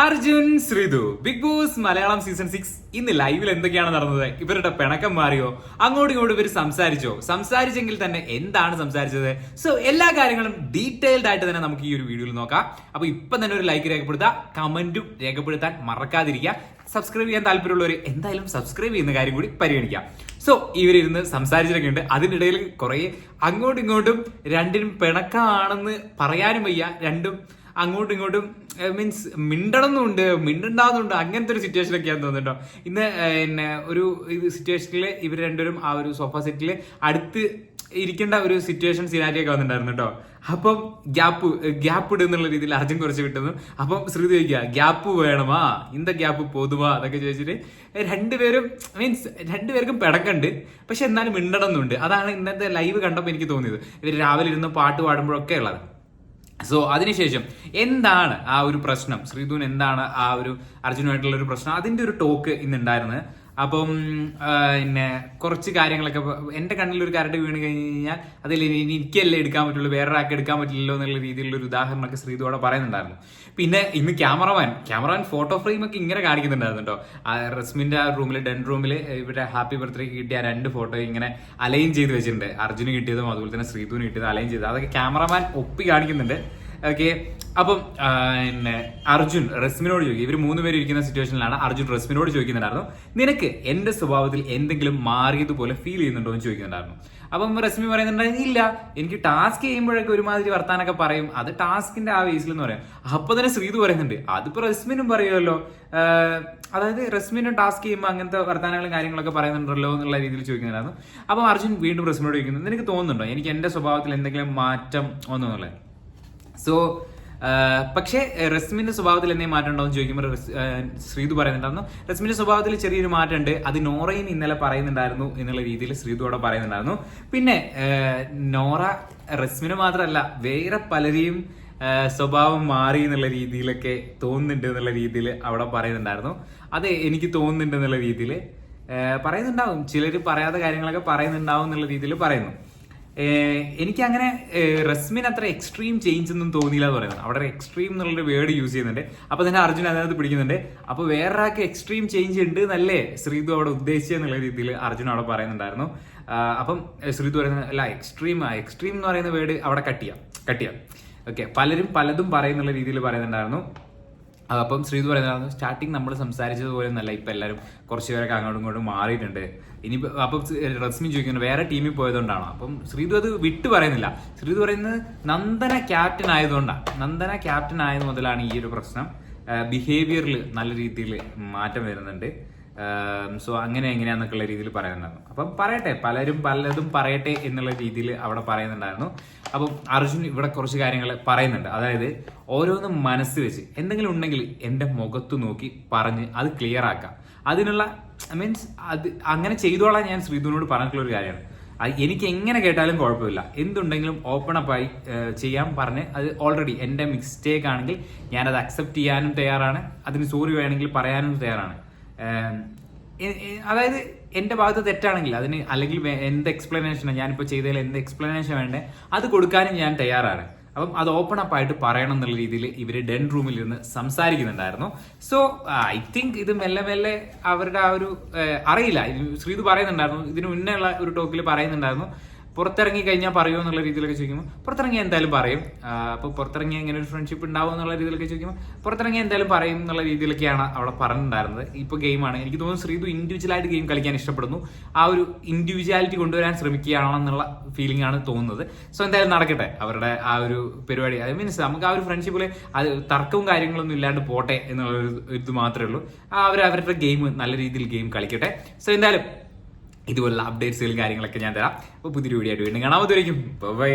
Arjun Sreethu Bigg Boss Malayalam season six ഇന്ന് ലൈവിൽ എന്തൊക്കെയാണ് നടന്നത്? ഇവരുടെ പിണക്കം മാറിയോ? അങ്ങോട്ടും ഇങ്ങോട്ടും ഇവർ സംസാരിച്ചോ? സംസാരിച്ചെങ്കിൽ തന്നെ എന്താണ് സംസാരിച്ചത്? സോ എല്ലാ കാര്യങ്ങളും ഡീറ്റെയിൽഡ് ആയിട്ട് തന്നെ നമുക്ക് ഈ ഒരു വീഡിയോയിൽ നോക്കാം. അപ്പൊ ഇപ്പൊ തന്നെ ഒരു ലൈക്ക് രേഖപ്പെടുത്തുക കമന്റും രേഖപ്പെടുത്താൻ മറക്കാതിരിക്കുക. സബ്സ്ക്രൈബ് ചെയ്യാൻ താല്പര്യമുള്ളവർ എന്തായാലും സബ്സ്ക്രൈബ് ചെയ്യുന്ന കാര്യം കൂടി പരിഗണിക്കാം. സോ ഇവരിരുന്ന് സംസാരിച്ചിട്ടൊക്കെ ഉണ്ട്. അതിനിടയിൽ കുറെ അങ്ങോട്ടും ഇങ്ങോട്ടും രണ്ടിനും പിണക്കമാണെന്ന് പറയാനും വയ്യ രണ്ടും അങ്ങോട്ടും ഇങ്ങോട്ടും മീൻസ് മിണ്ടണമെന്നുണ്ട് മിണ്ടുണ്ടാകുന്നുണ്ട് അങ്ങനത്തെ ഒരു സിറ്റുവേഷൻ സിറ്റുവേഷനൊക്കെയാന്ന് തോന്നുന്നുണ്ടോ ഇന്ന് പിന്നെ ഒരു സിറ്റുവേഷനിൽ ഇവർ രണ്ടുപേരും ആ ഒരു സോഫ സെറ്റിൽ അടുത്ത് ഇരിക്കേണ്ട ഒരു സിറ്റുവേഷൻ സിനാരി ഒക്കെ വന്നിട്ടുണ്ടായിരുന്നു കേട്ടോ അപ്പം ഗ്യാപ്പ് ഗ്യാപ്പ് ഇടുന്നുള്ള രീതിയിൽ അർജുൻ കുറച്ച് കിട്ടുന്നു അപ്പം ശ്രുതി ചോദിക്കുക ഗ്യാപ്പ് വേണമാ? ഇന്ത ഗ്യാപ്പ് പോതുവാ? അതൊക്കെ ചോദിച്ചിട്ട് രണ്ടുപേരും മീൻസ് രണ്ടുപേർക്കും പിടക്കുണ്ട്. പക്ഷെ എന്നാലും മിണ്ടണമെന്നുണ്ട്. അതാണ് ഇന്നത്തെ ലൈവ് കണ്ടപ്പോൾ എനിക്ക് തോന്നിയത്. ഇവർ രാവിലെ ഇരുന്ന് പാട്ട് പാടുമ്പോഴൊക്കെ ഉള്ളത്. സോ അതിനുശേഷം എന്താണ് ആ ഒരു പ്രശ്നം? ശ്രീധുൻ എന്താണ് ആ ഒരു അർജുനുമായിട്ടുള്ള ഒരു പ്രശ്നം? അതിന്റെ ഒരു ടോക്ക് ഇന്നുണ്ടായിരുന്നത്. അപ്പം പിന്നെ കുറച്ച് കാര്യങ്ങളൊക്കെ എന്റെ കണ്ണിൽ ഒരു കരട് വീണ് കഴിഞ്ഞ് കഴിഞ്ഞാൽ അതിൽ ഇനി എനിക്കല്ലേ എടുക്കാൻ പറ്റുള്ളൂ വേറെ ആൾക്ക് എടുക്കാൻ പറ്റില്ലല്ലോ എന്നുള്ള രീതിയിലുള്ള ഒരു ഉദാഹരണമൊക്കെ ശ്രീതോടെ പറയുന്നുണ്ടായിരുന്നു. പിന്നെ ഇന്ന് ക്യാമറമാൻ ക്യാമറമാൻ ഫോട്ടോ ഫ്രെയിം ഒക്കെ ഇങ്ങനെ കാണിക്കുന്നുണ്ടായിരുന്നു ആ റസ്മിന്റെ ആ റൂമിൽ ഡെൻ റൂമിൽ ഇവിടെ ഹാപ്പി ബർത്ത്ഡേക്ക് കിട്ടിയ ആ രണ്ട് ഫോട്ടോ ഇങ്ങനെ അലൈൻ ചെയ്ത് വെച്ചിട്ടുണ്ട്. അർജുന് കിട്ടിയതും അതുപോലെ തന്നെ ശ്രീതുവിന് കിട്ടിയതും അലൈൻ ചെയ്തത് അതൊക്കെ ക്യാമറമാൻ ഒപ്പി കാണിക്കുന്നുണ്ട്. ഓക്കെ അപ്പം പിന്നെ അർജുൻ റസ്മിനോട് ചോദിക്കും. ഇവർ മൂന്ന് പേര് ഇരിക്കുന്ന സിറ്റുവേഷനിലാണ് അർജുൻ റസ്മിനോട് ചോദിക്കുന്നുണ്ടായിരുന്നു. നിനക്ക് എന്റെ സ്വഭാവത്തിൽ എന്തെങ്കിലും മാറിയതുപോലെ ഫീൽ ചെയ്യുന്നുണ്ടോ എന്ന് ചോദിക്കുന്നുണ്ടായിരുന്നു. അപ്പം റസ്മി പറയുന്നുണ്ടായിരുന്നു ഇല്ല. എനിക്ക് ടാസ്ക് ചെയ്യുമ്പോഴൊക്കെ ഒരുമാതിരി വർത്താനൊക്കെ പറയും. അത് ടാസ്കിന്റെ ആ വേസിൽ എന്ന് പറയാം. അപ്പൊ തന്നെ ശ്രീതു പറയുന്നുണ്ട് അതിപ്പോ റസ്മിനും പറയുമല്ലോ. അതായത് റസ്മിനും ടാസ്ക് ചെയ്യുമ്പോൾ അങ്ങനത്തെ വർത്താനങ്ങളും കാര്യങ്ങളൊക്കെ പറയുന്നുണ്ടല്ലോ എന്നുള്ള രീതിയിൽ ചോദിക്കുന്നുണ്ടായിരുന്നു. അപ്പം അർജുൻ വീണ്ടും റസ്മിനോട് ചോദിക്കുന്നു നിനക്ക് തോന്നുന്നുണ്ടോ? എനിക്ക് എന്റെ സ്വഭാവത്തിൽ എന്തെങ്കിലും മാറ്റം ഒന്നുമില്ല സോ പക്ഷേ റസ്മിന്റെ സ്വഭാവത്തിൽ എന്തെങ്കിലും മാറ്റം ഉണ്ടോ എന്ന് ചോദിക്കുമ്പോൾ ശ്രീതു പറയുന്നുണ്ടായിരുന്നു. റസ്മിന്റെ സ്വഭാവത്തിൽ ചെറിയൊരു മാറ്റമുണ്ട്. അത് നോറയും ഇന്നലെ പറയുന്നുണ്ടായിരുന്നു എന്നുള്ള രീതിയിൽ ശ്രീതു അവിടെ പറയുന്നുണ്ടായിരുന്നു. പിന്നെ നോറ റസ്മിന് മാത്രമല്ല വേറെ പലരെയും സ്വഭാവം മാറി എന്നുള്ള രീതിയിലൊക്കെ തോന്നുന്നുണ്ട് എന്നുള്ള രീതിയിൽ അവിടെ പറയുന്നുണ്ടായിരുന്നു. അത് എനിക്ക് തോന്നുന്നുണ്ട് എന്നുള്ള രീതിയിൽ പറയുന്നുണ്ടാവും. ചിലർ പറയാത്ത കാര്യങ്ങളൊക്കെ പറയുന്നുണ്ടാവും എന്നുള്ള രീതിയിൽ പറയുന്നു. എനിക്ക് അങ്ങനെ റസ്മിൻ അത്ര എക്സ്ട്രീം ചേഞ്ച് ഒന്നും തോന്നിയില്ല എന്ന് പറയുന്നത്. അവിടെ എക്സ്ട്രീം എന്നുള്ളൊരു വേർഡ് യൂസ് ചെയ്യുന്നുണ്ട്. അപ്പൊ തന്നെ അർജുൻ അതിനകത്ത് പിടിക്കുന്നുണ്ട്. അപ്പൊ വേറൊരാൾക്ക് എക്സ്ട്രീം ചേഞ്ച് ഉണ്ട് എന്നല്ലേ ശ്രീതു അവിടെ ഉദ്ദേശിച്ച എന്നുള്ള രീതിയിൽ അർജുൻ അവിടെ പറയുന്നുണ്ടായിരുന്നു. അപ്പം ശ്രീതു പറയുന്നത് അല്ല എക്സ്ട്രീം എക്സ്ട്രീം എന്ന് പറയുന്ന വേർഡ് അവിടെ കട്ട് ചെയ്യാം കട്ട് ചെയ്യാം. ഓക്കെ പലരും പലതും പറയുന്നുള്ള രീതിയിൽ പറയുന്നുണ്ടായിരുന്നു. അപ്പം ശ്രീത് പറയുന്നതാണ് സ്റ്റാർട്ടിങ് നമ്മൾ സംസാരിച്ചതുപോലെ നല്ല ഇപ്പം എല്ലാവരും കുറച്ച് പേരൊക്കെ അങ്ങോട്ടും ഇങ്ങോട്ടും മാറിയിട്ടുണ്ട്. ഇനി അപ്പം റസ്മി ചോദിക്കുന്നു വേറെ ടീമിൽ പോയതുകൊണ്ടാണ്? അപ്പം ശ്രീതു അത് വിട്ടു പറയുന്നില്ല. ശ്രീതു പറയുന്നത് നന്ദന ക്യാപ്റ്റൻ ആയതുകൊണ്ടാണ്. നന്ദന ക്യാപ്റ്റൻ ആയത് മുതലാണ് ഈ ഒരു പ്രശ്നം. ബിഹേവിയറിൽ നല്ല രീതിയിൽ മാറ്റം വരുന്നുണ്ട്. സോ അങ്ങനെ എങ്ങനെയാന്നൊക്കെയുള്ള രീതിയിൽ പറയുന്നുണ്ടായിരുന്നു അപ്പം പറയട്ടെ പലരും പലതും പറയട്ടെ എന്നുള്ള രീതിയിൽ അവിടെ പറയുന്നുണ്ടായിരുന്നു. അപ്പം അർജുൻ ഇവിടെ കുറച്ച് കാര്യങ്ങൾ പറയുന്നുണ്ട്. അതായത് ഓരോന്നും മനസ്സ് വെച്ച് എന്തെങ്കിലും ഉണ്ടെങ്കിൽ എന്റെ മുഖത്ത് നോക്കി പറഞ്ഞ് അത് ക്ലിയർ ആക്കാം. അതിനുള്ള മീൻസ് അത് അങ്ങനെ ചെയ്തോളാൻ ഞാൻ ശ്രീധുവിനോട് പറഞ്ഞിട്ടുള്ള ഒരു കാര്യമാണ്. എനിക്ക് എങ്ങനെ കേട്ടാലും കുഴപ്പമില്ല. എന്തുണ്ടെങ്കിലും ഓപ്പൺ അപ്പായി ചെയ്യാൻ പറഞ്ഞ് അത് ഓൾറെഡി എന്റെ മിസ്റ്റേക്ക് ആണെങ്കിൽ ഞാനത് അക്സെപ്റ്റ് ചെയ്യാനും തയ്യാറാണ്. അതിന് സോറി വേണമെങ്കിൽ പറയാനും തയ്യാറാണ്. അതായത് എന്റെ ഭാഗത്ത് തെറ്റാണെങ്കിൽ അതിന് അല്ലെങ്കിൽ എന്ത് എക്സ്പ്ലനേഷനാണ് ഞാനിപ്പോൾ ചെയ്തതിൽ എന്ത് എക്സ്പ്ലനേഷൻ വേണ്ടേ അത് കൊടുക്കാനും ഞാൻ തയ്യാറാണ്. അപ്പം അത് ഓപ്പൺ അപ്പ് ആയിട്ട് പറയണം എന്നുള്ള രീതിയിൽ ഇവർ ഡെൻ റൂമിൽ ഇരുന്ന് സംസാരിക്കുന്നുണ്ടായിരുന്നു. സോ ഐ തിങ്ക് ഇത് മെല്ലെ മെല്ലെ അവരുടെ ആ ഒരു അറിയില്ല. ശ്രീത് പറയുന്നുണ്ടായിരുന്നു ഇതിന് മുന്നേ ഉള്ള ഒരു ടോക്കിൽ പറയുന്നുണ്ടായിരുന്നു. പുറത്തിറങ്ങി കഴിഞ്ഞാൽ പറയുമോ എന്നുള്ള രീതിയിലൊക്കെ ചോദിക്കുമ്പോൾ പുറത്തിറങ്ങി എന്തായാലും പറയും. അപ്പോൾ പുറത്തിറങ്ങി എങ്ങനെ ഒരു ഫ്രണ്ട്ഷിപ്പ് ഉണ്ടാവും എന്നുള്ള രീതിയിലൊക്കെ ചോദിക്കുമ്പോൾ പുറത്തിറങ്ങി എന്തായാലും പറയും എന്നുള്ള രീതിയിലൊക്കെയാണ് അവിടെ പറഞ്ഞിട്ടുണ്ടായിരുന്നത്. ഇപ്പോൾ ഗെയിമാണ് എനിക്ക് തോന്നുന്നു ശ്രീതു ഇൻഡിവിജ്വലായിട്ട് ഗെയിം കളിക്കാൻ ഇഷ്ടപ്പെടുന്നു. ആ ഒരു ഇൻഡിവിജ്വാലിറ്റി കൊണ്ടുവരാൻ ശ്രമിക്കുകയാണെന്നുള്ള ഫീലിംഗ് ആണ് തോന്നുന്നത്. സോ എന്തായാലും നടക്കട്ടെ അവരുടെ ആ ഒരു പരിപാടി. അത് മീൻസ് നമുക്ക് ആ ഒരു ഫ്രണ്ട്ഷിപ്പിൽ അത് തർക്കവും കാര്യങ്ങളൊന്നും ഇല്ലാണ്ട് പോട്ടെ എന്നുള്ള ഒരു ഇത് മാത്രമേ ഉള്ളൂ. അവർ അവരുടെ ഗെയിം നല്ല രീതിയിൽ ഗെയിം കളിക്കട്ടെ. സോ എന്തായാലും ഇതുപോലുള്ള അപ്ഡേറ്റ്സുകളും കാര്യങ്ങളൊക്കെ ഞാൻ തരാം. അപ്പോൾ പുതിയൊരു വീഡിയോ ആയിട്ട് വീണ്ടും കാണാൻ പറ്റുമായിരിക്കും ബൈ